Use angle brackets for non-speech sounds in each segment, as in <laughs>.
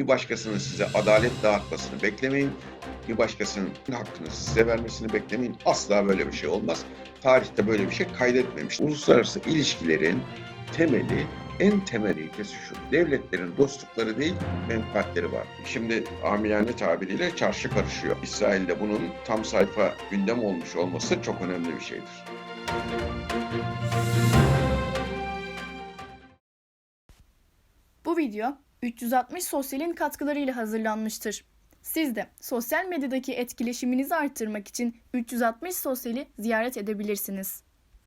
Bir başkasının size adalet dağıtmasını beklemeyin. Bir başkasının hakkını size vermesini beklemeyin. Asla böyle bir şey olmaz. Tarihte böyle bir şey kaydetmemiş. Uluslararası ilişkilerin temeli en temel ilkesi şu. Devletlerin dostlukları değil, menfaatleri var. Şimdi amiyane tabiriyle çarşı karışıyor. İsrail'de bunun tam sayfa gündem olmuş olması çok önemli bir şeydir. Bu video 360 Sosyal'in katkılarıyla hazırlanmıştır. Siz de sosyal medyadaki etkileşiminizi arttırmak için 360 Sosyal'i ziyaret edebilirsiniz.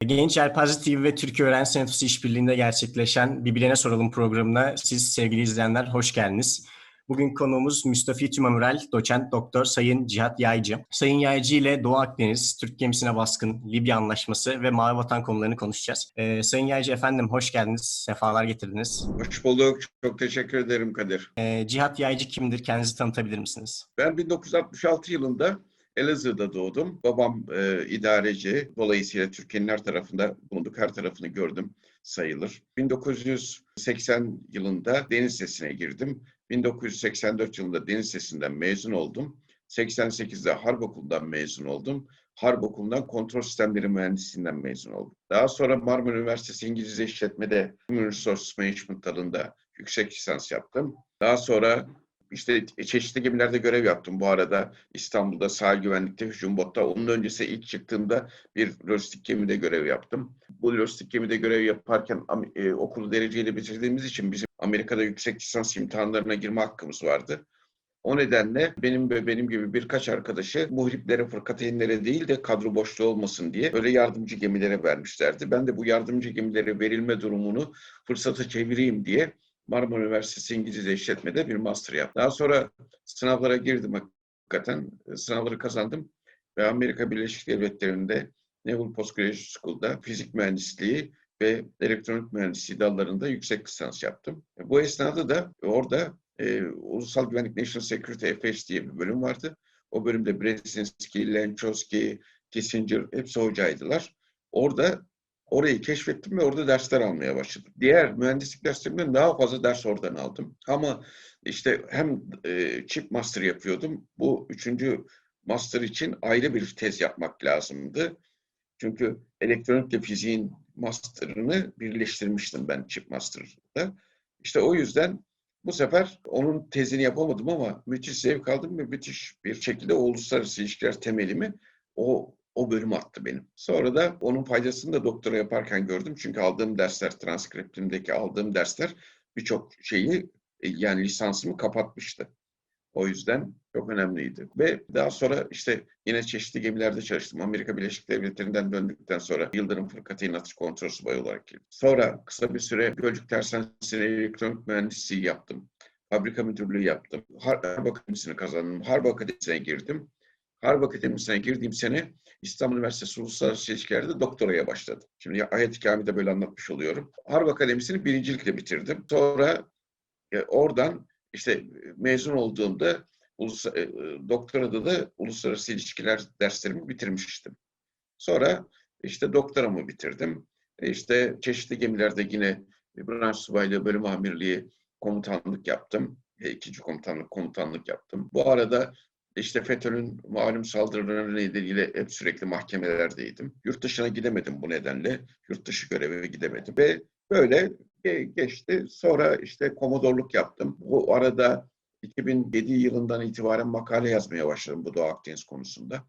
Genç Yelpaze TV ve Türkiye Öğrenci Senatosu işbirliğinde gerçekleşen Birbirine Soralım programına siz sevgili izleyenler hoş geldiniz. Bugün konuğumuz Müstafi Tümamürel, doçent doktor Sayın Cihat Yaycı. Sayın Yaycı ile Doğu Akdeniz, Türk gemisine baskın, Libya Anlaşması ve Mavi Vatan konularını konuşacağız. Ee, Sayın Yaycı efendim hoş geldiniz, sefalar getirdiniz. Hoş bulduk. Çok teşekkür ederim Kadir. Ee, Cihat Yaycı kimdir, kendinizi tanıtabilir misiniz? Ben 1966 yılında Elazığ'da doğdum. Babam e, idareci. Dolayısıyla Türkiye'nin her tarafında bulunduk. Her tarafını gördüm sayılır. 1980 yılında Deniz Sesi'ne girdim. 1984 yılında Deniz Sesi'nden mezun oldum. 88'de Harp Okulu'ndan mezun oldum. Harp Okulu'ndan kontrol sistemleri mühendisliğinden mezun oldum. Daha sonra Marmara Üniversitesi İngilizce İşletme'de Human Resource Management dalında yüksek lisans yaptım. Daha sonra işte çeşitli gemilerde görev yaptım. Bu arada İstanbul'da sahil güvenlikte hücum botta. Onun öncesi ilk çıktığımda bir lojistik gemide görev yaptım. Bu lojistik gemide görev yaparken e, okulu dereceyle bitirdiğimiz için bizim Amerika'da yüksek lisans imtihanlarına girme hakkımız vardı. O nedenle benim ve benim gibi birkaç arkadaşı muhriplere, fırkateynlere değil de kadro boşluğu olmasın diye öyle yardımcı gemilere vermişlerdi. Ben de bu yardımcı gemilere verilme durumunu fırsata çevireyim diye Marmara Üniversitesi İngilizce İşletme'de bir master yaptım. Daha sonra sınavlara girdim hakikaten. Sınavları kazandım ve Amerika Birleşik Devletleri'nde Naval Postgraduate School'da fizik mühendisliği ve elektronik mühendisliği dallarında yüksek lisans yaptım. Bu esnada da orada e, Ulusal Güvenlik National Security Affairs diye bir bölüm vardı. O bölümde Brzezinski, Lenczowski, Kissinger hepsi hocaydılar. Orada orayı keşfettim ve orada dersler almaya başladım. Diğer mühendislik derslerinden daha fazla ders oradan aldım. Ama işte hem e, chip master yapıyordum. Bu üçüncü master için ayrı bir tez yapmak lazımdı. Çünkü elektronikle fiziğin master'ını birleştirmiştim ben chip master'da. İşte o yüzden bu sefer onun tezini yapamadım ama müthiş zevk aldım ve müthiş bir şekilde uluslararası ilişkiler temelimi o o bölüm attı benim. Sonra da onun faydasını da doktora yaparken gördüm. Çünkü aldığım dersler, transkriptimdeki aldığım dersler birçok şeyi e, yani lisansımı kapatmıştı. O yüzden çok önemliydi. Ve daha sonra işte yine çeşitli gemilerde çalıştım. Amerika Birleşik Devletleri'nden döndükten sonra Yıldırım Fırkateyn Atış Kontrol Subayı olarak girdim. Sonra kısa bir süre Gölcük Tersanesi'ne elektronik mühendisliği yaptım. Fabrika müdürlüğü yaptım. Harp Akademisi'ni kazandım. Harp Akademisi'ne girdim. Harp Akademisi'ne girdiğim sene İstanbul Üniversitesi Uluslararası İlişkiler'de doktoraya başladım. Şimdi ayet-i Kâmi'de böyle anlatmış oluyorum. Harp Akademisi'ni birincilikle bitirdim. Sonra e, oradan işte mezun olduğumda ulus, e, doktorada da uluslararası ilişkiler derslerimi bitirmiştim. Sonra işte doktoramı bitirdim. E, işte çeşitli gemilerde yine branş subaylığı, bölüm amirliği, komutanlık yaptım. E, ikinci komutanlık, komutanlık yaptım. Bu arada işte FETÖ'nün malum saldırıları nedeniyle hep sürekli mahkemelerdeydim. Yurt dışına gidemedim bu nedenle. Yurt dışı göreve gidemedim. Ve böyle geçti. Sonra işte komodorluk yaptım. Bu arada 2007 yılından itibaren makale yazmaya başladım bu Doğu Akdeniz konusunda.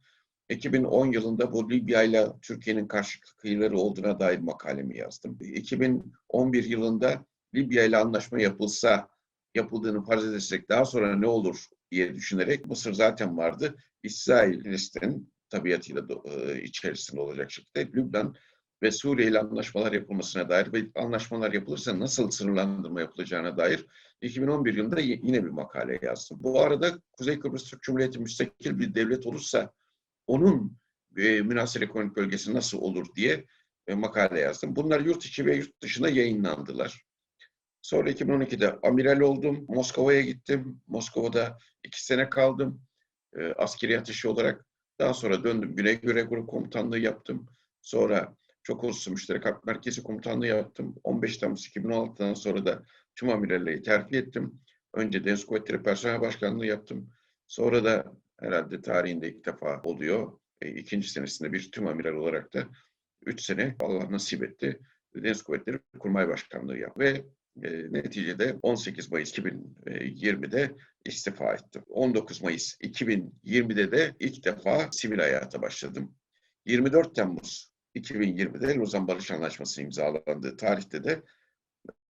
2010 yılında bu Libya ile Türkiye'nin karşılıklı kıyıları olduğuna dair makalemi yazdım. 2011 yılında Libya ile anlaşma yapılsa, yapıldığını farz edersek daha sonra ne olur diye düşünerek Mısır zaten vardı. İsrail, Filistin tabiatıyla e, içerisinde olacak şekilde Lübnan ve Suriye ile anlaşmalar yapılmasına dair ve anlaşmalar yapılırsa nasıl sınırlandırma yapılacağına dair 2011 yılında yine bir makale yazdım. Bu arada Kuzey Kıbrıs Türk Cumhuriyeti müstakil bir devlet olursa onun e, münasır ekonomik bölgesi nasıl olur diye e, makale yazdım. Bunlar yurt içi ve yurt dışına yayınlandılar. Sonra 2012'de amiral oldum. Moskova'ya gittim. Moskova'da iki sene kaldım. E, askeri ateşi olarak. Daha sonra döndüm. Güney Göre Grup Komutanlığı yaptım. Sonra çok uluslu müşterek harp merkezi komutanlığı yaptım. 15 Temmuz 2016'dan sonra da tüm amiralliği terfi ettim. Önce Deniz Kuvvetleri Personel Başkanlığı yaptım. Sonra da herhalde tarihinde ilk defa oluyor. E, ikinci senesinde bir tüm amiral olarak da 3 sene Allah nasip etti. Deniz Kuvvetleri Kurmay Başkanlığı yaptım. Ve e, neticede 18 Mayıs 2020'de istifa ettim. 19 Mayıs 2020'de de ilk defa sivil hayata başladım. 24 Temmuz 2020'de Lozan Barış Anlaşması imzalandığı tarihte de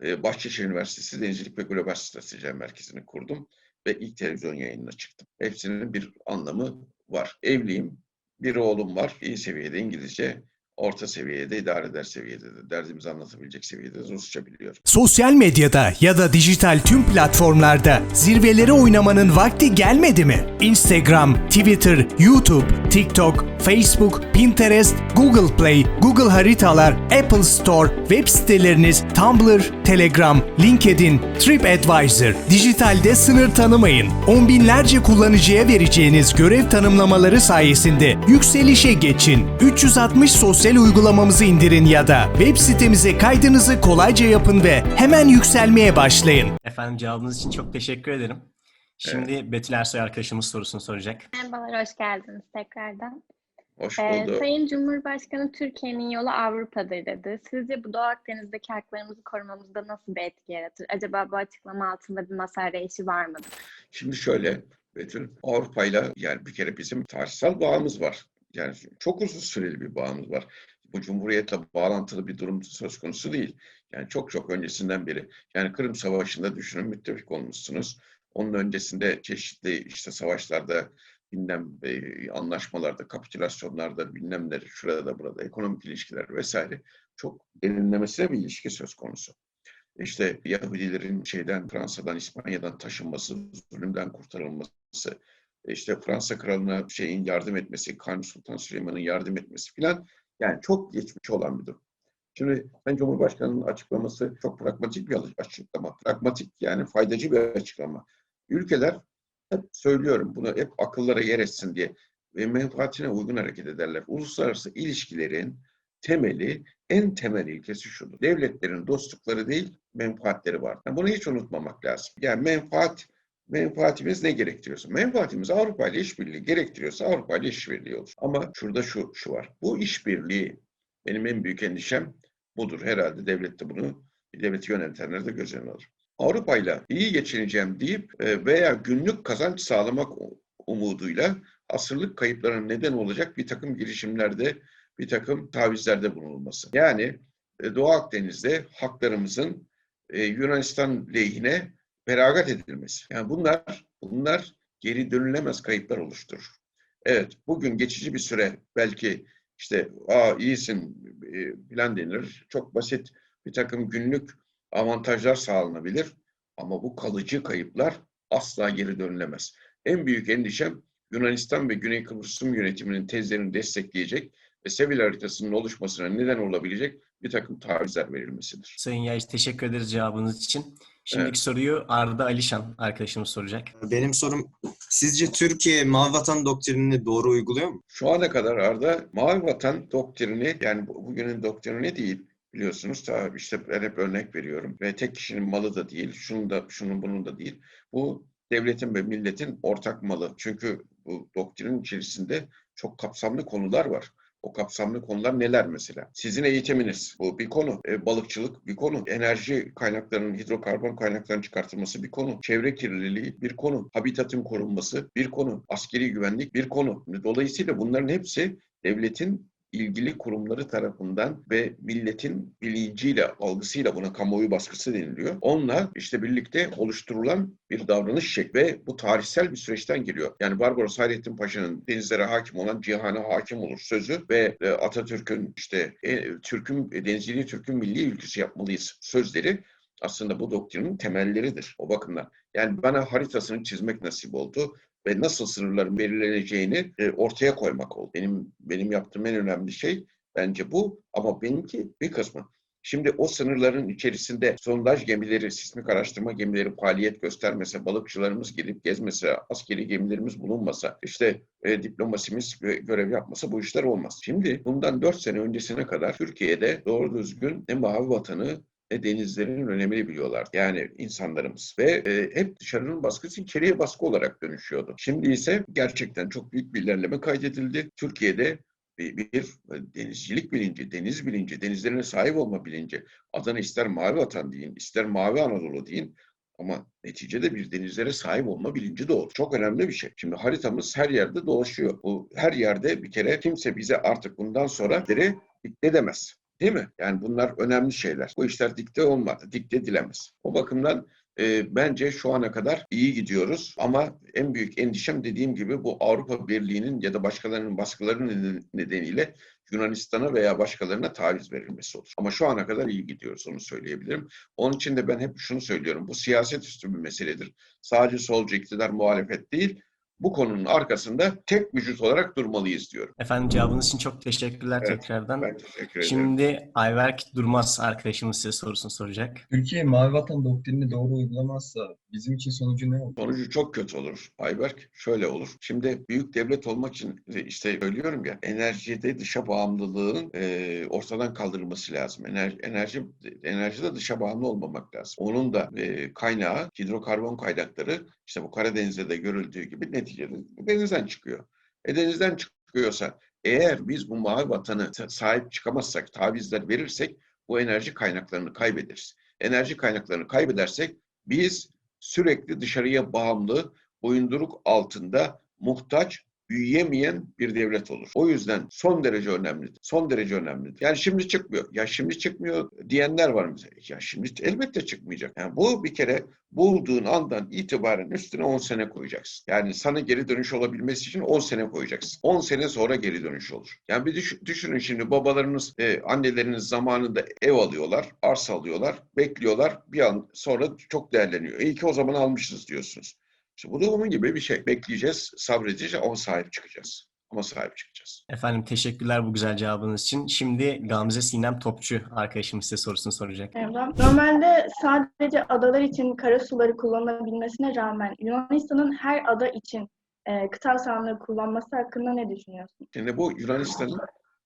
e, Bahçeşehir Üniversitesi Denizcilik ve Global Strateji Merkezi'ni kurdum ve ilk televizyon yayınına çıktım. Hepsinin bir anlamı var. Evliyim, bir oğlum var. İyi seviyede İngilizce, orta seviyede, idare eder seviyede de derdimizi anlatabilecek seviyede Rusça biliyor. Sosyal medyada ya da dijital tüm platformlarda zirvelere oynamanın vakti gelmedi mi? Instagram, Twitter, YouTube, TikTok, Facebook, Pinterest, Google Play, Google Haritalar, Apple Store, web siteleriniz, Tumblr, Telegram, LinkedIn, TripAdvisor, dijitalde sınır tanımayın. On binlerce kullanıcıya vereceğiniz görev tanımlamaları sayesinde yükselişe geçin. 360 sosyal uygulamamızı indirin ya da web sitemize kaydınızı kolayca yapın ve hemen yükselmeye başlayın. Efendim cevabınız için çok teşekkür ederim. Şimdi Betül Ersoy arkadaşımız sorusunu soracak. Merhabalar, hoş geldiniz tekrardan. Hoş Ee, bulduk. Sayın Cumhurbaşkanı Türkiye'nin yolu Avrupa'dır dedi. Sizce bu Doğu Akdeniz'deki haklarımızı korumamızda nasıl bir etki yaratır? Acaba bu açıklama altında bir masa arayışı var mıdır? Şimdi şöyle Betül, Avrupa'yla yani bir kere bizim tarihsel bağımız var. Yani çok uzun süreli bir bağımız var. Bu Cumhuriyet'le bağlantılı bir durum söz konusu değil. Yani çok çok öncesinden beri. Yani Kırım Savaşı'nda düşünün müttefik olmuşsunuz. Onun öncesinde çeşitli işte savaşlarda bilmem e, anlaşmalarda, kapitülasyonlarda bilmem ne şurada burada ekonomik ilişkiler vesaire çok derinlemesine bir ilişki söz konusu. İşte Yahudilerin şeyden Fransa'dan İspanya'dan taşınması, zulümden kurtarılması, işte Fransa kralına şeyin yardım etmesi, Kanuni Sultan Süleyman'ın yardım etmesi filan yani çok geçmiş olan bir durum. Şimdi ben Cumhurbaşkanı'nın açıklaması çok pragmatik bir açıklama. Pragmatik yani faydacı bir açıklama. Ülkeler hep söylüyorum bunu hep akıllara yer etsin diye ve menfaatine uygun hareket ederler. Uluslararası ilişkilerin temeli, en temel ilkesi şudur. Devletlerin dostlukları değil, menfaatleri var. Yani bunu hiç unutmamak lazım. Yani menfaat, menfaatimiz ne gerektiriyorsa? Menfaatimiz Avrupa ile işbirliği gerektiriyorsa Avrupa ile işbirliği olur. Ama şurada şu, şu var. Bu işbirliği, benim en büyük endişem budur. Herhalde devlet de bunu, devleti yönetenler de göz önüne alır. Avrupa ile iyi geçineceğim deyip e, veya günlük kazanç sağlamak umuduyla asırlık kayıplarına neden olacak bir takım girişimlerde, bir takım tavizlerde bulunulması. Yani e, Doğu Akdeniz'de haklarımızın e, Yunanistan lehine feragat edilmesi. Yani bunlar bunlar geri dönülemez kayıplar oluşturur. Evet, bugün geçici bir süre belki işte aa iyisin e, filan denir. Çok basit bir takım günlük avantajlar sağlanabilir. Ama bu kalıcı kayıplar asla geri dönülemez. En büyük endişem Yunanistan ve Güney Kıbrıs Rum yönetiminin tezlerini destekleyecek ve Sevil haritasının oluşmasına neden olabilecek bir takım tavizler verilmesidir. Sayın Yayış teşekkür ederiz cevabınız için. Şimdiki Evet. soruyu Arda Alişan arkadaşımız soracak. Benim sorum, sizce Türkiye Mavi Vatan doktrinini doğru uyguluyor mu? Şu ana kadar Arda Mavi Vatan doktrini yani bu- bugünün doktrini değil biliyorsunuz. Daha işte ben hep örnek veriyorum. Ve tek kişinin malı da değil, şunun da şunun bunun da değil. Bu devletin ve milletin ortak malı. Çünkü bu doktrinin içerisinde çok kapsamlı konular var. O kapsamlı konular neler mesela? Sizin eğitiminiz bu bir konu. E, balıkçılık bir konu. Enerji kaynaklarının, hidrokarbon kaynaklarının çıkartılması bir konu. Çevre kirliliği bir konu. Habitatın korunması bir konu. Askeri güvenlik bir konu. Dolayısıyla bunların hepsi devletin ilgili kurumları tarafından ve milletin bilinciyle, algısıyla buna kamuoyu baskısı deniliyor. Onunla işte birlikte oluşturulan bir davranış şekli ve bu tarihsel bir süreçten geliyor. Yani Barbaros Hayrettin Paşa'nın denizlere hakim olan cihana hakim olur sözü ve e, Atatürk'ün işte e, Türk'ün e, denizciliği Türk'ün milli ülküsü yapmalıyız sözleri aslında bu doktrinin temelleridir o bakımdan. Yani bana haritasını çizmek nasip oldu ve nasıl sınırların belirleneceğini e, ortaya koymak oldu. Benim benim yaptığım en önemli şey bence bu ama benimki bir kısmı. Şimdi o sınırların içerisinde sondaj gemileri, sismik araştırma gemileri faaliyet göstermese, balıkçılarımız gelip gezmese, askeri gemilerimiz bulunmasa, işte e, diplomasimiz gö- görev yapmasa bu işler olmaz. Şimdi bundan 4 sene öncesine kadar Türkiye'de doğru düzgün ne mavi vatanı denizlerin önemini biliyorlar. Yani insanlarımız ve e, hep dışarının baskısı içeriye baskı olarak dönüşüyordu. Şimdi ise gerçekten çok büyük bir ilerleme kaydedildi. Türkiye'de bir, bir denizcilik bilinci, deniz bilinci, denizlerine sahip olma bilinci. Adana ister mavi vatan deyin, ister mavi Anadolu deyin. Ama neticede bir denizlere sahip olma bilinci de olur. Çok önemli bir şey. Şimdi haritamız her yerde dolaşıyor. Bu her yerde bir kere kimse bize artık bundan sonra dikte edemez. Değil mi? Yani bunlar önemli şeyler. Bu işler dikte olmadı, dikte edilemez. O bakımdan e, bence şu ana kadar iyi gidiyoruz ama en büyük endişem dediğim gibi bu Avrupa Birliği'nin ya da başkalarının baskılarının nedeniyle Yunanistan'a veya başkalarına taviz verilmesi olur. Ama şu ana kadar iyi gidiyoruz onu söyleyebilirim. Onun için de ben hep şunu söylüyorum. Bu siyaset üstü bir meseledir. Sadece solcu iktidar muhalefet değil, bu konunun arkasında tek vücut olarak durmalıyız diyorum. Efendim cevabınız için çok teşekkürler Evet, tekrardan. Ben teşekkür ederim. Şimdi Ayberk Durmaz arkadaşımız size sorusunu soracak. Türkiye Mavi Vatan doktrinini doğru uygulamazsa bizim için sonucu ne olur? Sonucu çok kötü olur Ayberk. Şöyle olur. Şimdi büyük devlet olmak için işte söylüyorum ya enerjide dışa bağımlılığın e, ortadan kaldırılması lazım. Enerji, enerji enerjide dışa bağımlı olmamak lazım. Onun da e, kaynağı hidrokarbon kaynakları işte bu Karadeniz'de de görüldüğü gibi neticede denizden çıkıyor. E denizden çıkıyorsa eğer biz bu mavi vatanı sahip çıkamazsak, tavizler verirsek bu enerji kaynaklarını kaybederiz. Enerji kaynaklarını kaybedersek biz sürekli dışarıya bağımlı, boyunduruk altında muhtaç, büyüyemeyen bir devlet olur. O yüzden son derece önemlidir. Son derece önemlidir. Yani şimdi çıkmıyor. Ya şimdi çıkmıyor diyenler var mesela. Ya şimdi elbette çıkmayacak. Yani bu bir kere bulduğun andan itibaren üstüne 10 sene koyacaksın. Yani sana geri dönüş olabilmesi için 10 sene koyacaksın. 10 sene sonra geri dönüş olur. Yani bir düş- düşünün şimdi babalarınız, e, anneleriniz zamanında ev alıyorlar, arsa alıyorlar, bekliyorlar. Bir an sonra çok değerleniyor. İyi ki o zaman almışız diyorsunuz. İşte bu da onun gibi bir şey. Bekleyeceğiz, sabredeceğiz ama sahip çıkacağız. Ama sahip çıkacağız. Efendim teşekkürler bu güzel cevabınız için. Şimdi Gamze Sinem Topçu arkadaşımız size sorusunu soracak. Merhaba. Normalde sadece adalar için kara suları kullanılabilmesine rağmen Yunanistan'ın her ada için e, kıta sahanlığı kullanması hakkında ne düşünüyorsun? Şimdi bu Yunanistan'ın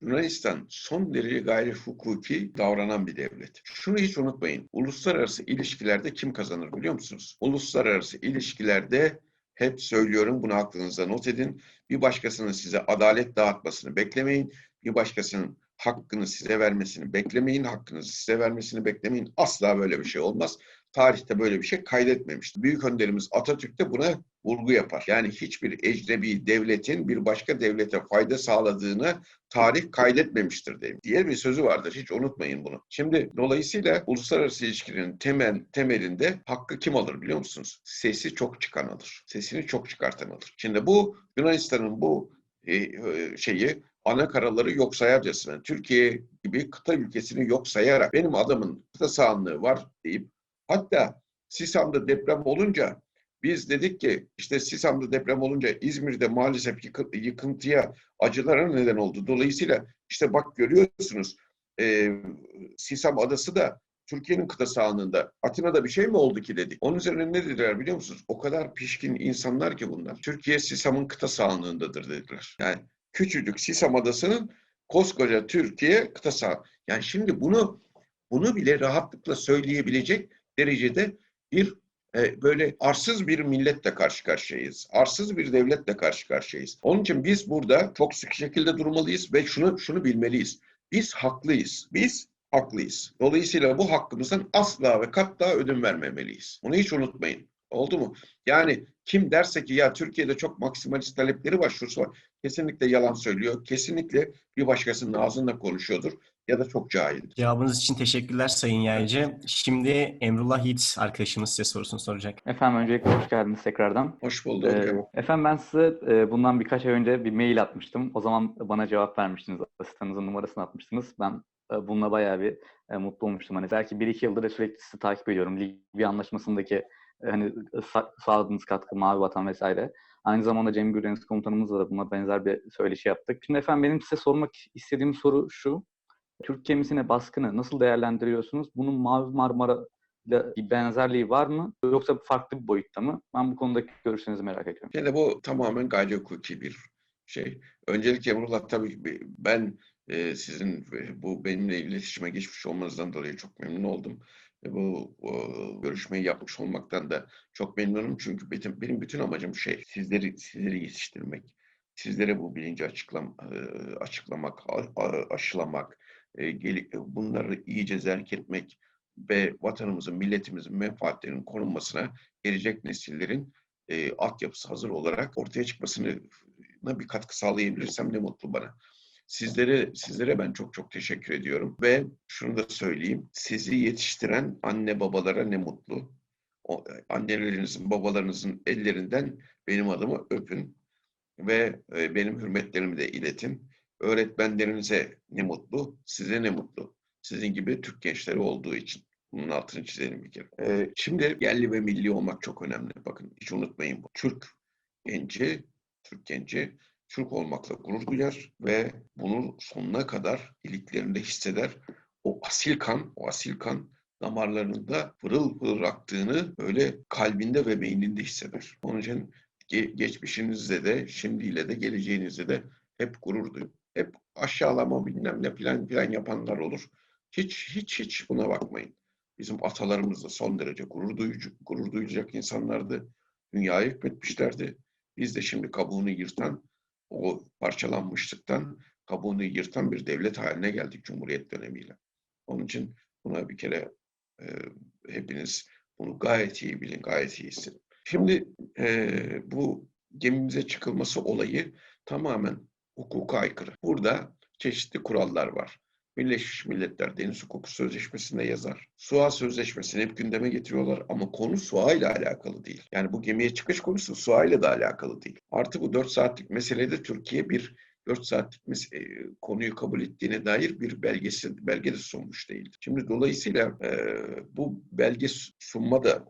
Yunanistan son derece gayri hukuki davranan bir devlet. Şunu hiç unutmayın. Uluslararası ilişkilerde kim kazanır biliyor musunuz? Uluslararası ilişkilerde hep söylüyorum bunu aklınıza not edin. Bir başkasının size adalet dağıtmasını beklemeyin. Bir başkasının hakkını size vermesini beklemeyin. Hakkınızı size vermesini beklemeyin. Asla böyle bir şey olmaz. Tarihte böyle bir şey kaydetmemişti. Büyük önderimiz Atatürk de buna vurgu yapar. Yani hiçbir ecnebi devletin bir başka devlete fayda sağladığını tarih kaydetmemiştir diyeyim. Diğer bir sözü vardır. Hiç unutmayın bunu. Şimdi dolayısıyla uluslararası ilişkilerin temel temelinde hakkı kim alır biliyor musunuz? Sesi çok çıkan alır. Sesini çok çıkartan alır. Şimdi bu Yunanistan'ın bu e, e, şeyi ana karaları yok sayarcasına Türkiye gibi kıta ülkesini yok sayarak benim adamın kıta sahanlığı var deyip hatta Sisam'da deprem olunca biz dedik ki işte Sisam'da deprem olunca İzmir'de maalesef yıkı- yıkıntıya, acılara neden oldu. Dolayısıyla işte bak görüyorsunuz e, Sisam adası da Türkiye'nin kıta sahanlığında. Atina'da bir şey mi oldu ki dedik. Onun üzerine ne dediler biliyor musunuz? O kadar pişkin insanlar ki bunlar. Türkiye Sisam'ın kıta sahanlığındadır dediler. Yani küçücük Sisam adasının koskoca Türkiye kıta sahanlığı. Yani şimdi bunu bunu bile rahatlıkla söyleyebilecek derecede bir e, böyle arsız bir milletle karşı karşıyayız. Arsız bir devletle karşı karşıyayız. Onun için biz burada çok sık şekilde durmalıyız ve şunu şunu bilmeliyiz. Biz haklıyız. Biz haklıyız. Dolayısıyla bu hakkımızdan asla ve katta ödün vermemeliyiz. Bunu hiç unutmayın. Oldu mu? Yani kim derse ki ya Türkiye'de çok maksimalist talepleri var, var. Kesinlikle yalan söylüyor. Kesinlikle bir başkasının ağzında konuşuyordur ya da çok cahildir. Cevabınız için teşekkürler Sayın Yaycı. Şimdi Emrullah Yiğit arkadaşımız size sorusunu soracak. Efendim öncelikle hoş geldiniz tekrardan. Hoş bulduk. Ee, efendim ben size e, bundan birkaç ay önce bir mail atmıştım. O zaman bana cevap vermiştiniz. Asistanınızın numarasını atmıştınız. Ben e, bununla bayağı bir e, mutlu olmuştum. Hani belki bir iki yıldır da sürekli sizi takip ediyorum. Libya anlaşmasındaki e, hani sa- sağladığınız katkı, Mavi Vatan vesaire. Aynı zamanda Cem Güreniz komutanımızla da buna benzer bir söyleşi yaptık. Şimdi efendim benim size sormak istediğim soru şu. Türk gemisine baskını nasıl değerlendiriyorsunuz? Bunun Mavi Marmara ile bir benzerliği var mı? Yoksa farklı bir boyutta mı? Ben bu konudaki görüşlerinizi merak ediyorum. Yani bu tamamen gayri hukuki bir şey. Öncelikle Emrullah tabii ben e, sizin e, bu benimle iletişime geçmiş olmanızdan dolayı çok memnun oldum. Ve bu e, görüşmeyi yapmış olmaktan da çok memnunum. Çünkü benim, benim bütün amacım şey, sizleri sizleri yetiştirmek. Sizlere bu bilinci açıklam, e, açıklamak, aşılamak, e, bunları iyice zerk etmek ve vatanımızın, milletimizin menfaatlerinin korunmasına gelecek nesillerin e, altyapısı hazır olarak ortaya çıkmasına bir katkı sağlayabilirsem ne mutlu bana. Sizlere sizlere ben çok çok teşekkür ediyorum ve şunu da söyleyeyim. Sizi yetiştiren anne babalara ne mutlu. O, annelerinizin, babalarınızın ellerinden benim adımı öpün ve e, benim hürmetlerimi de iletin. Öğretmenlerinize ne mutlu, size ne mutlu. Sizin gibi Türk gençleri olduğu için. Bunun altını çizelim bir kere. Ee, şimdi yerli ve milli olmak çok önemli. Bakın hiç unutmayın bu. Türk genci, Türk genci Türk olmakla gurur duyar ve bunu sonuna kadar iliklerinde hisseder. O asil kan, o asil kan damarlarında pırıl pırıl aktığını böyle kalbinde ve beyninde hisseder. Onun için ge- geçmişinizde de, şimdiyle de, geleceğinizde de hep gurur duyun. Hep aşağılama bilmem ne plan plan yapanlar olur. Hiç hiç hiç buna bakmayın. Bizim atalarımız da son derece gurur duyucu, gurur duyacak insanlardı. Dünyayı hükmetmişlerdi. Biz de şimdi kabuğunu yırtan, o parçalanmışlıktan kabuğunu yırtan bir devlet haline geldik Cumhuriyet dönemiyle. Onun için buna bir kere e, hepiniz bunu gayet iyi bilin, gayet iyi hissedin. Şimdi e, bu gemimize çıkılması olayı tamamen hukuka aykırı. Burada çeşitli kurallar var. Birleşmiş Milletler Deniz Hukuku Sözleşmesi'nde yazar. SUA Sözleşmesi'ni hep gündeme getiriyorlar ama konu SUA ile alakalı değil. Yani bu gemiye çıkış konusu SUA ile de alakalı değil. Artı bu 4 saatlik meselede Türkiye bir 4 saatlik mes- e, konuyu kabul ettiğine dair bir belgesi belge de sunmuş değildi. Şimdi dolayısıyla e, bu belge sunma da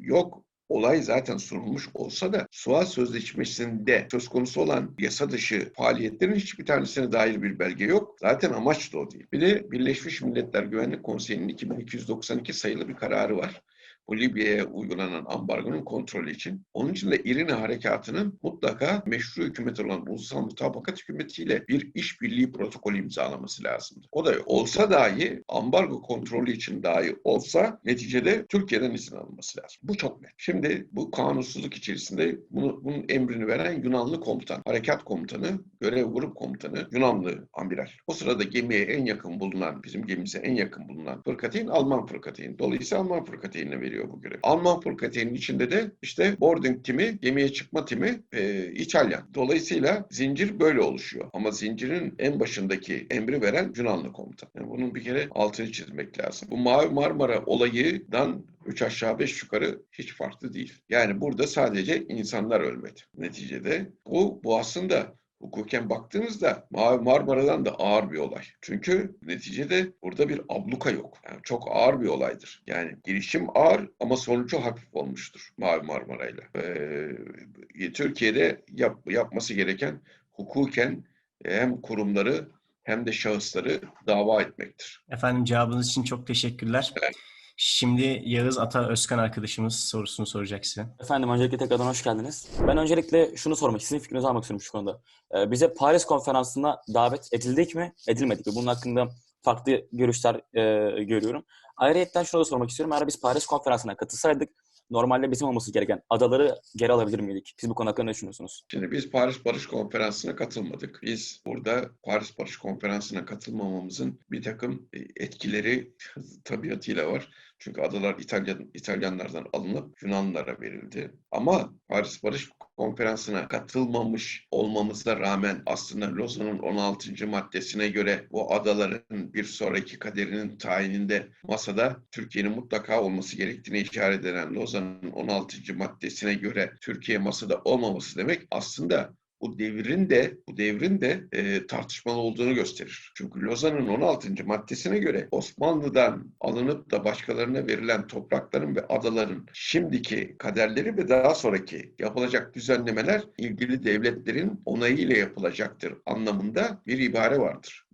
yok. Olay zaten sunulmuş olsa da SUA Sözleşmesi'nde söz konusu olan yasa dışı faaliyetlerin hiçbir tanesine dair bir belge yok. Zaten amaç da o değil. Bir de Birleşmiş Milletler Güvenlik Konseyi'nin 2292 sayılı bir kararı var. Bu Libya'ya uygulanan ambargonun kontrolü için. Onun için de İRINA harekatının mutlaka meşru hükümet olan Ulusal Mutabakat Hükümeti'yle bir işbirliği protokolü imzalaması lazımdı. O da olsa dahi ambargo kontrolü için dahi olsa neticede Türkiye'den izin alınması lazım. Bu çok net. Şimdi bu kanunsuzluk içerisinde bunu, bunun emrini veren Yunanlı komutan, harekat komutanı, görev grup komutanı Yunanlı amiral. O sırada gemiye en yakın bulunan, bizim gemimize en yakın bulunan fırkateyn Alman fırkateyn. Dolayısıyla Alman fırkateynine veriyor bu görevi. Alman fırkateynin içinde de işte boarding timi, gemiye çıkma timi e, İtalyan. Dolayısıyla zincir böyle oluşuyor. Ama zincirin en başındaki emri veren Yunanlı komutan. Yani bunun bir kere altını çizmek lazım. Bu Mavi Marmara olayından üç aşağı beş yukarı hiç farklı değil. Yani burada sadece insanlar ölmedi. Neticede bu, bu aslında hukuken baktığımızda Mavi Marmara'dan da ağır bir olay. Çünkü neticede burada bir abluka yok. Yani çok ağır bir olaydır. Yani girişim ağır ama sonucu hafif olmuştur Mavi Marmara'yla. Ee, Türkiye'de yap, yapması gereken hukuken hem kurumları hem de şahısları dava etmektir. Efendim cevabınız için çok teşekkürler. Evet. Şimdi Yağız Ata Özkan arkadaşımız sorusunu soracak size. Efendim öncelikle tekrardan hoş geldiniz. Ben öncelikle şunu sormak, sizin fikrinizi almak istiyorum şu konuda. Ee, bize Paris konferansına davet edildik mi, edilmedik mi? Bunun hakkında farklı görüşler e, görüyorum. Ayrıca şunu da sormak istiyorum. Eğer biz Paris konferansına katılsaydık, normalde bizim olması gereken adaları geri alabilir miydik? Siz bu konu hakkında ne düşünüyorsunuz? Şimdi biz Paris Barış Konferansı'na katılmadık. Biz burada Paris Barış Konferansı'na katılmamamızın bir takım e, etkileri <laughs> tabiatıyla var. Çünkü adalar İtalyan, İtalyanlardan alınıp Yunanlılara verildi. Ama Paris Barış Konferansı'na katılmamış olmamıza rağmen aslında Lozan'ın 16. maddesine göre bu adaların bir sonraki kaderinin tayininde masada Türkiye'nin mutlaka olması gerektiğini işaret eden Lozan'ın 16. maddesine göre Türkiye masada olmaması demek aslında bu devrin de bu devrin de e, tartışmalı olduğunu gösterir. Çünkü Lozan'ın 16. maddesine göre Osmanlı'dan alınıp da başkalarına verilen toprakların ve adaların şimdiki kaderleri ve daha sonraki yapılacak düzenlemeler ilgili devletlerin onayıyla yapılacaktır anlamında bir ibare vardır.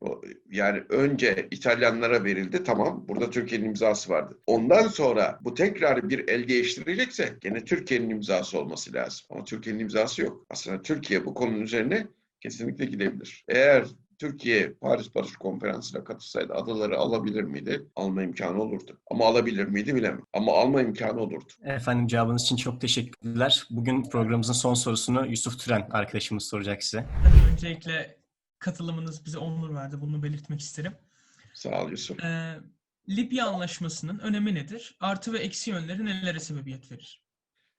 Yani önce İtalyanlara verildi tamam burada Türkiye'nin imzası vardı. Ondan sonra bu tekrar bir el değiştirecekse gene Türkiye'nin imzası olması lazım. Ama Türkiye'nin imzası yok. Aslında Türkiye bu konunun üzerine kesinlikle gidebilir. Eğer Türkiye Paris Barış Konferansı'na katılsaydı adaları alabilir miydi? Alma imkanı olurdu. Ama alabilir miydi bilemem. Ama alma imkanı olurdu. Efendim cevabınız için çok teşekkürler. Bugün programımızın son sorusunu Yusuf Türen arkadaşımız soracak size. Öncelikle katılımınız bize onur verdi. Bunu belirtmek isterim. Sağ ol Yusuf. Ee, Libya Anlaşması'nın önemi nedir? Artı ve eksi yönleri nelere sebebiyet verir?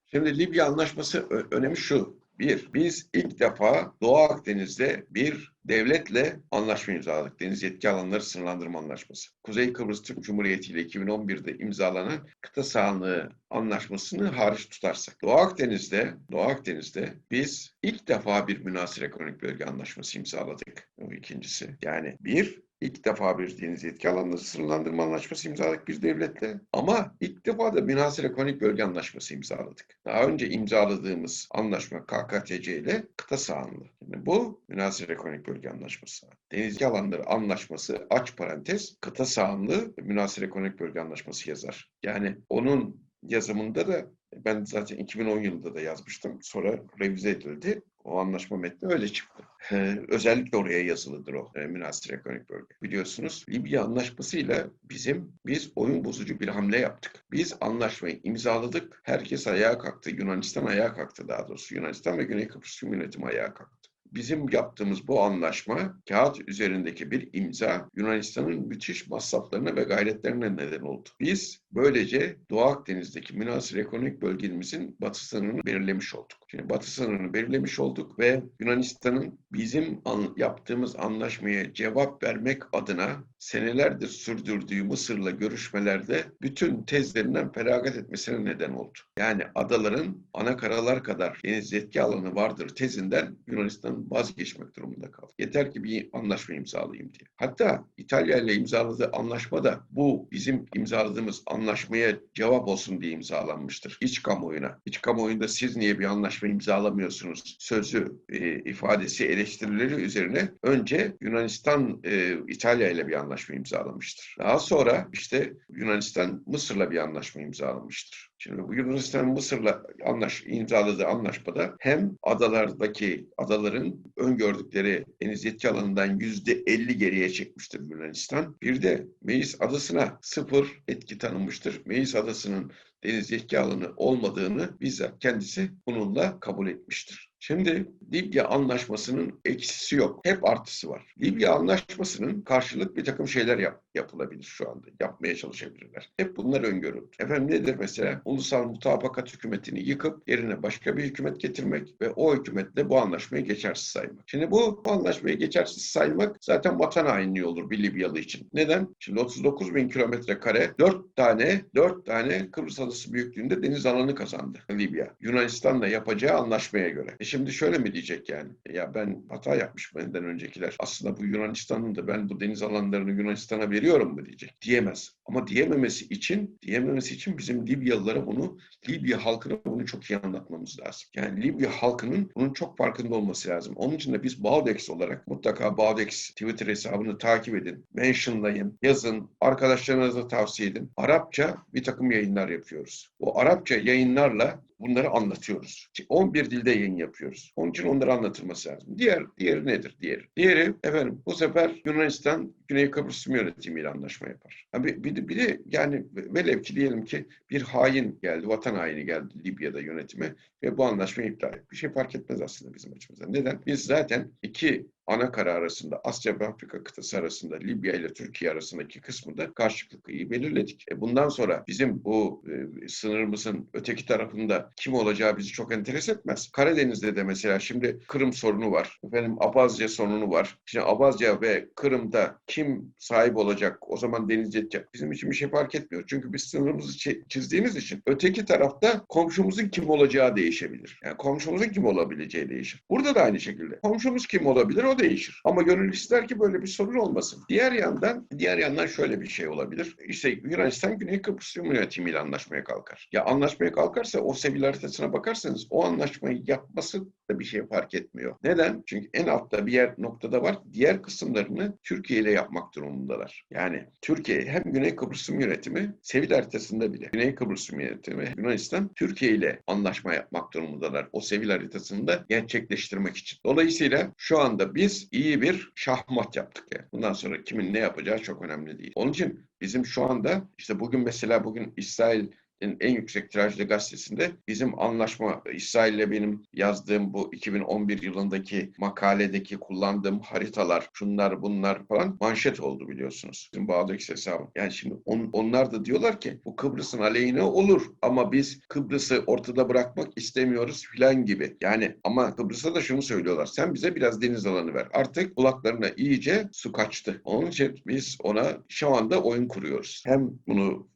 Şimdi Libya Anlaşması önemi şu. Bir, biz ilk defa Doğu Akdeniz'de bir devletle anlaşma imzaladık. Deniz yetki alanları sınırlandırma anlaşması. Kuzey Kıbrıs Türk Cumhuriyeti ile 2011'de imzalanan kıta sahanlığı anlaşmasını hariç tutarsak. Doğu Akdeniz'de, Doğu Akdeniz'de biz ilk defa bir münasır ekonomik bölge anlaşması imzaladık. O ikincisi. Yani bir, ilk defa bir deniz yetki alanları sınırlandırma anlaşması imzaladık bir devletle. Ama ilk defa da münasır ekonomik bölge anlaşması imzaladık. Daha önce imzaladığımız anlaşma KKTC ile kıta sahanlığı. Şimdi bu münasır ekonomik bölge anlaşması. Deniz yetki alanları anlaşması aç parantez kıta sahanlığı münasır ekonomik bölge anlaşması yazar. Yani onun yazımında da ben zaten 2010 yılında da yazmıştım. Sonra revize edildi. O anlaşma metni öyle çıktı. Ee, özellikle oraya yazılıdır o e, münasır ekonomik bölge. Biliyorsunuz Libya anlaşmasıyla bizim biz oyun bozucu bir hamle yaptık. Biz anlaşmayı imzaladık. Herkes ayağa kalktı. Yunanistan ayağa kalktı daha doğrusu. Yunanistan ve Güney Kıbrıs Yönetimi ayağa kalktı. Bizim yaptığımız bu anlaşma kağıt üzerindeki bir imza Yunanistan'ın müthiş masraflarına ve gayretlerine neden oldu. Biz böylece Doğu Akdeniz'deki münasır ekonomik bölgemizin batı sınırını belirlemiş olduk. Şimdi batı sınırını belirlemiş olduk ve Yunanistan'ın bizim an- yaptığımız anlaşmaya cevap vermek adına senelerdir sürdürdüğü Mısır'la görüşmelerde bütün tezlerinden feragat etmesine neden oldu. Yani adaların ana karalar kadar deniz yetki alanı vardır tezinden Yunanistan vazgeçmek durumunda kaldı. Yeter ki bir anlaşma imzalayayım diye. Hatta İtalya ile imzaladığı anlaşma da bu bizim imzaladığımız anlaşmaya cevap olsun diye imzalanmıştır. İç kamuoyuna. İç kamuoyunda siz niye bir anlaşma imzalamıyorsunuz sözü, e, ifadesi, eleştirileri üzerine önce Yunanistan e, İtalya ile bir anlaşma imzalamıştır. Daha sonra işte Yunanistan Mısır'la bir anlaşma imzalamıştır. Şimdi bu Yunanistan Mısır'la anlaş, imzaladığı anlaşmada hem adalardaki adaların öngördükleri deniz yetki alanından yüzde 50 geriye çekmiştir Yunanistan. Bir de Meis adasına sıfır etki tanınmıştır. Meis adasının deniz yetki alanı olmadığını bizzat kendisi bununla kabul etmiştir. Şimdi Libya anlaşmasının eksisi yok. Hep artısı var. Libya anlaşmasının karşılık bir takım şeyler yap, yapılabilir şu anda. Yapmaya çalışabilirler. Hep bunlar öngörüldü. Efendim nedir mesela? Ulusal mutabakat hükümetini yıkıp yerine başka bir hükümet getirmek ve o hükümetle bu anlaşmayı geçersiz saymak. Şimdi bu, bu anlaşmayı geçersiz saymak zaten vatan hainliği olur bir Libyalı için. Neden? Şimdi 39 bin kilometre kare 4 tane 4 tane Kıbrıs adası büyüklüğünde deniz alanı kazandı Libya. Yunanistan'la yapacağı anlaşmaya göre. E şimdi şöyle mi diyecek yani? Ya ben hata yapmış benden öncekiler. Aslında bu Yunanistan'ın da ben bu deniz alanlarını Yunanistan'a veriyorum mu diyecek. Diyemez. Ama diyememesi için, diyememesi için bizim Libyalılara bunu, Libya halkına bunu çok iyi anlatmamız lazım. Yani Libya halkının bunun çok farkında olması lazım. Onun için de biz Baudex olarak mutlaka Baudex Twitter hesabını takip edin, mentionlayın, yazın, arkadaşlarınıza tavsiye edin. Arapça bir takım yayınlar yapıyoruz. O Arapça yayınlarla bunları anlatıyoruz. 11 dilde yayın yapıyoruz. Onun için onları anlatılması lazım. Diğer diğeri nedir? Diğeri. Diğeri efendim bu sefer Yunanistan Güney Kıbrıs yönetimiyle anlaşma yapar. Ha, bir, de, bir de yani velev ki diyelim ki bir hain geldi, vatan haini geldi Libya'da yönetime ve bu anlaşmayı iptal etti. Bir şey fark etmez aslında bizim açımızdan. Neden? Biz zaten iki ana kara arasında, Asya ve Afrika kıtası arasında, Libya ile Türkiye arasındaki kısmında karşılıklı iyi belirledik. E bundan sonra bizim bu e, sınırımızın öteki tarafında kim olacağı bizi çok enteres etmez. Karadeniz'de de mesela şimdi Kırım sorunu var. Efendim Abazya sorunu var. Şimdi Abazya ve Kırım'da kim sahip olacak? O zaman deniz yetecek. Bizim için bir şey fark etmiyor. Çünkü biz sınırımızı çi- çizdiğimiz için öteki tarafta komşumuzun kim olacağı değişebilir. Yani komşumuzun kim olabileceği değişir. Burada da aynı şekilde. Komşumuz kim olabilir o değişir. Ama gönül ister ki böyle bir sorun olmasın. Diğer yandan, diğer yandan şöyle bir şey olabilir. İşte Yunanistan Güney Kıbrıs Rum yönetimiyle anlaşmaya kalkar. Ya anlaşmaya kalkarsa o seviye sevil haritasına bakarsanız o anlaşmayı yapması da bir şey fark etmiyor. Neden? Çünkü en altta bir yer noktada var. Diğer kısımlarını Türkiye ile yapmak durumundalar. Yani Türkiye hem Güney Kıbrıs Rum yönetimi sevil haritasında bile Güney Kıbrıs Rum yönetimi Yunanistan Türkiye ile anlaşma yapmak durumundalar. O sevil haritasını gerçekleştirmek için. Dolayısıyla şu anda biz iyi bir şahmat yaptık yani. Bundan sonra kimin ne yapacağı çok önemli değil. Onun için bizim şu anda işte bugün mesela bugün İsrail en yüksek tirajlı gazetesinde bizim anlaşma İsrail'le benim yazdığım bu 2011 yılındaki makaledeki kullandığım haritalar, şunlar bunlar falan manşet oldu biliyorsunuz. Bizim Bağdax hesabı. Yani şimdi on, onlar da diyorlar ki bu Kıbrıs'ın aleyhine olur ama biz Kıbrıs'ı ortada bırakmak istemiyoruz filan gibi. Yani ama Kıbrıs'a da şunu söylüyorlar. Sen bize biraz deniz alanı ver. Artık kulaklarına iyice su kaçtı. Onun için biz ona şu anda oyun kuruyoruz. Hem bunu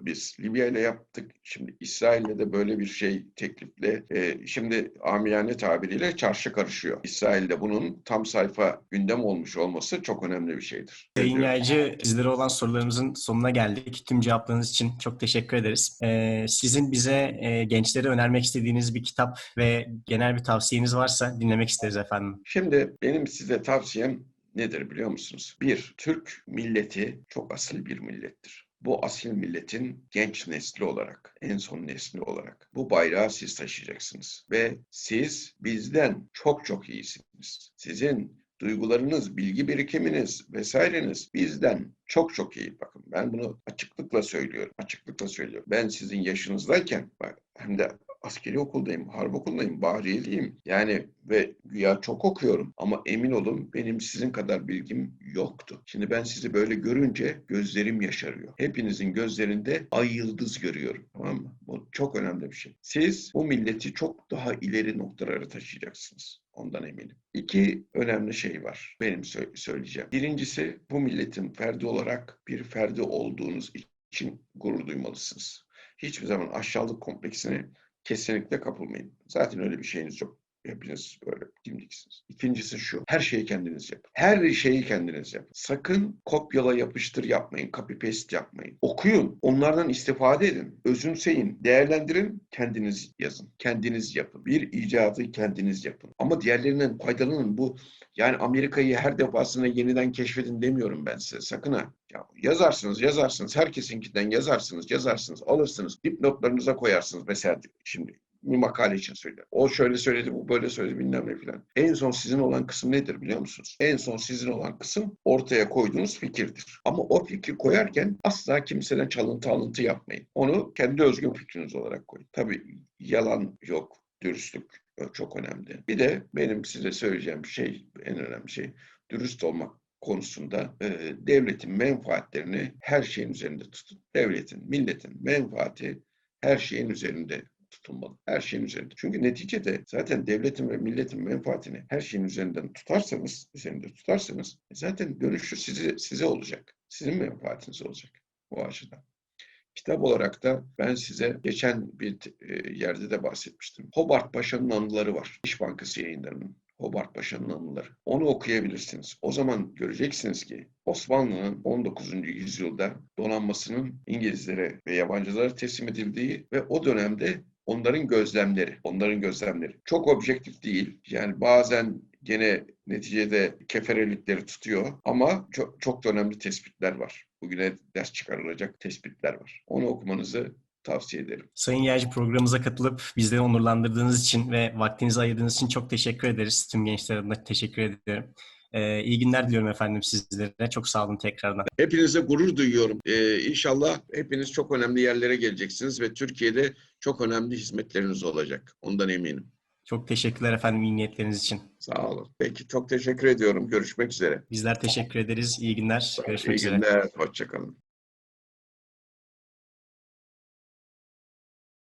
biz Libya ile yaptık. Şimdi İsrail'le de böyle bir şey teklifle e, şimdi amiyane tabiriyle çarşı karışıyor. İsrail'de bunun tam sayfa gündem olmuş olması çok önemli bir şeydir. Sayın Yaycı, sizlere olan sorularımızın sonuna geldik. Tüm cevaplarınız için çok teşekkür ederiz. Ee, sizin bize e, gençlere önermek istediğiniz bir kitap ve genel bir tavsiyeniz varsa dinlemek isteriz efendim. Şimdi benim size tavsiyem nedir biliyor musunuz? Bir, Türk milleti çok asil bir millettir. Bu asil milletin genç nesli olarak, en son nesli olarak bu bayrağı siz taşıyacaksınız. Ve siz bizden çok çok iyisiniz. Sizin duygularınız, bilgi birikiminiz vesaireniz bizden çok çok iyi. Bakın ben bunu açıklıkla söylüyorum. Açıklıkla söylüyorum. Ben sizin yaşınızdayken bak, hem de askeri okuldayım, harp okulundayım, bahriyeliyim. Yani ve güya çok okuyorum ama emin olun benim sizin kadar bilgim yoktu. Şimdi ben sizi böyle görünce gözlerim yaşarıyor. Hepinizin gözlerinde ay yıldız görüyorum. Tamam mı? Bu çok önemli bir şey. Siz bu milleti çok daha ileri noktalara taşıyacaksınız. Ondan eminim. İki önemli şey var benim sö- söyleyeceğim. Birincisi bu milletin ferdi olarak bir ferdi olduğunuz için gurur duymalısınız. Hiçbir zaman aşağılık kompleksine kesinlikle kapılmayın. Zaten öyle bir şeyiniz yok. Hepiniz böyle dimdiksiniz. İkincisi şu. Her şeyi kendiniz yapın. Her şeyi kendiniz yapın. Sakın kopyala yapıştır yapmayın. Copy paste yapmayın. Okuyun. Onlardan istifade edin. Özümseyin. Değerlendirin. Kendiniz yazın. Kendiniz yapın. Bir icadı kendiniz yapın. Ama diğerlerinden faydalanın. Bu yani Amerika'yı her defasında yeniden keşfedin demiyorum ben size. Sakın ha. Ya yazarsınız, yazarsınız. Herkesinkinden yazarsınız, yazarsınız, alırsınız. Dipnotlarınıza koyarsınız. Mesela şimdi bir makale için söylüyorum. O şöyle söyledi, bu böyle söyledi bilmem ne filan. En son sizin olan kısım nedir biliyor musunuz? En son sizin olan kısım ortaya koyduğunuz fikirdir. Ama o fikri koyarken asla kimseden çalıntı alıntı yapmayın. Onu kendi özgün fikriniz olarak koyun. Tabii yalan yok, dürüstlük çok önemli. Bir de benim size söyleyeceğim şey, en önemli şey, dürüst olmak konusunda e, devletin menfaatlerini her şeyin üzerinde tutun. Devletin, milletin menfaati her şeyin üzerinde tutulmalı. Her şeyin üzerinde. Çünkü neticede zaten devletin ve milletin menfaatini her şeyin üzerinden tutarsanız, üzerinde tutarsanız zaten dönüşü size, size olacak. Sizin menfaatiniz olacak o açıdan. Kitap olarak da ben size geçen bir e, yerde de bahsetmiştim. Hobart Paşa'nın anıları var. İş Bankası yayınlarının. Hobart Paşa'nın anıları. Onu okuyabilirsiniz. O zaman göreceksiniz ki Osmanlı'nın 19. yüzyılda donanmasının İngilizlere ve yabancılara teslim edildiği ve o dönemde onların gözlemleri, onların gözlemleri çok objektif değil. Yani bazen gene neticede keferelikleri tutuyor ama çok, çok da önemli tespitler var. Bugüne ders çıkarılacak tespitler var. Onu okumanızı tavsiye ederim. Sayın Yaycı programımıza katılıp bizleri onurlandırdığınız için ve vaktinizi ayırdığınız için çok teşekkür ederiz. Tüm gençler adına teşekkür ediyorum. Ee, iyi günler diliyorum efendim sizlere. Çok sağ olun tekrardan. Hepinize gurur duyuyorum. Ee, inşallah hepiniz çok önemli yerlere geleceksiniz ve Türkiye'de çok önemli hizmetleriniz olacak. Ondan eminim. Çok teşekkürler efendim iyi niyetleriniz için. Sağ olun. Peki çok teşekkür ediyorum. Görüşmek üzere. Bizler teşekkür ederiz. İyi günler. Görüşmek İyi üzere. günler. Hoşçakalın.